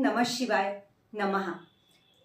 नम शिवाय नमहा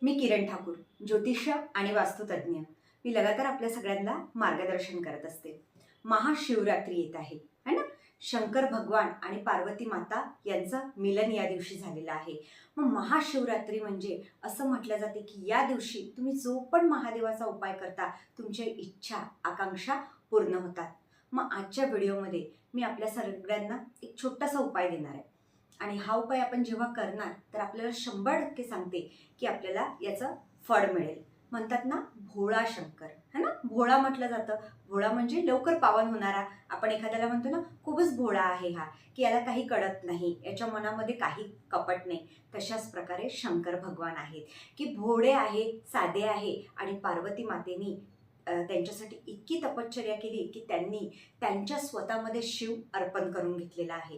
मी किरण ठाकूर ज्योतिष आणि वास्तुतज्ञ मी लगातार आपल्या सगळ्यांना मार्गदर्शन करत असते. महाशिवरात्री येत आहे है ना? शंकर भगवान आणि पार्वती माता यांचं मिलन या दिवशी झालेलं आहे. मग महाशिवरात्री म्हणजे असं म्हटलं जाते की या दिवशी तुम्ही जो पण महादेवाचा उपाय करता तुमच्या इच्छा आकांक्षा पूर्ण होतात. मग आजच्या व्हिडिओमध्ये मी आपल्या सगळ्यांना एक छोटासा उपाय देणार आहे. आणि हा उपाय आपण जेव्हा करणार तर आपल्याला शंभर टक्के सांगते की आपल्याला याचं फळ मिळेल. म्हणतात ना भोळा शंकर. है ना? भोळा म्हटलं जातं. भोळा म्हणजे लवकर पावन होणारा. आपण एखाद्याला म्हणतो ना खूपच भोळा आहे हा की याला काही कळत नाही. याच्या मनामध्ये काही कपट नाही. तशाच प्रकारे शंकर भगवान आहेत. की भोळे आहे साधे आहे आणि पार्वती मातेनी त्यांच्यासाठी इतकी तपश्चर्या केली की त्यांनी त्यांच्या स्वतःमध्ये शिव अर्पण करून घेतलेला आहे.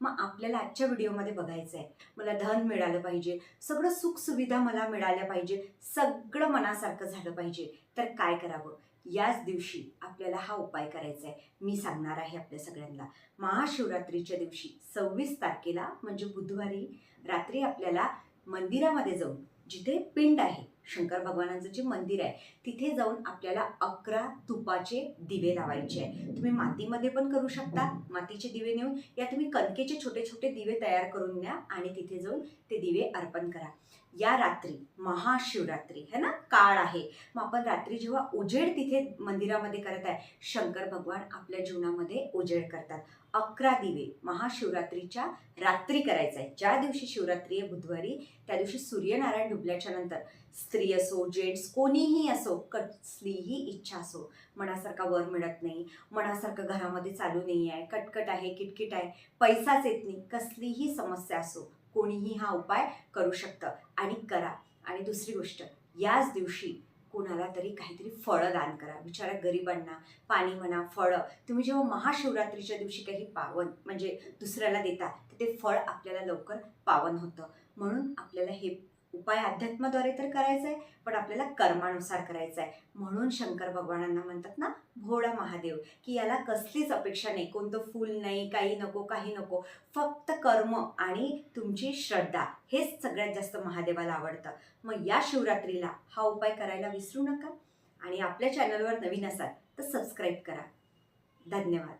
मग आपल्याला आजच्या व्हिडिओमध्ये बघायचं आहे मला धन मिळालं पाहिजे. सगळं सुखसुविधा मला मिळाल्या पाहिजे. सगळं मनासारखं झालं पाहिजे. तर काय करावं? याच दिवशी आपल्याला हा उपाय करायचा आहे मी सांगणार आहे आपल्या सगळ्यांना. महाशिवरात्रीच्या दिवशी सव्वीस तारखेला म्हणजे बुधवारी रात्री आपल्याला मंदिरामध्ये जाऊन जिथे पिंड आहे शंकर भगवानांचं जे मंदिर आहे तिथे जाऊन आपल्याला अकरा तुपाचे दिवे लावायचे आहे तुम्ही मातीमध्ये पण करू शकता. मातीचे दिवे नेऊन या तुम्ही कणकेचे छोटे छोटे दिवे तयार करून द्या आणि तिथे जाऊन ते दिवे अर्पण करा. या रात्री महाशिवरात्री है ना? काळ आहे. मग आपण रात्री जेव्हा उजेड तिथे मंदिरामध्ये करत आहे शंकर भगवान आपल्या जीवनामध्ये उजेड करतात. अकरा दिवे महाशिवरात्रीच्या रात्री करायचं आहे ज्या दिवशी शिवरात्री आहे बुधवारी त्या दिवशी सूर्यनारायण डुबल्याच्या नंतर स्त्री असो जेंट्स कोणीही असो कसलीही इच्छा असो मनासारखा वर मिळत नाही मनासारखं घरामध्ये चालू नाही आहे कटकट आहे किटकिट आहे पैसाच येत नाही कसलीही समस्या असो कोणीही हा उपाय करू शकतं. आणि करा. आणि दुसरी गोष्ट याच दिवशी कोणाला तरी काहीतरी फळं दान करा. बिचाऱ्या गरिबांना पाणी म्हणा फळं. तुम्ही जेव्हा महाशिवरात्रीच्या दिवशी काही पावन म्हणजे दुसऱ्याला देता तर ते फळ आपल्याला लवकर पावन होतं. म्हणून आपल्याला हे उपाय अध्यात्माद्वारे तर करायचा आहे पण आपल्याला कर्मानुसार करायचा आहे म्हणून शंकर भगवानांना म्हणतात ना भोळा महादेव की याला कसलीच अपेक्षा नाही. कोणतं फूल नाही काही नको काही नको. फक्त कर्म आणि तुमची श्रद्धा हेच सगळ्यात जास्त महादेवाला आवडतं. मग या शिवरात्रीला हा उपाय करायला विसरू नका. आणि आपल्या चॅनलवर नवीन असाल तर सबस्क्राईब करा. धन्यवाद.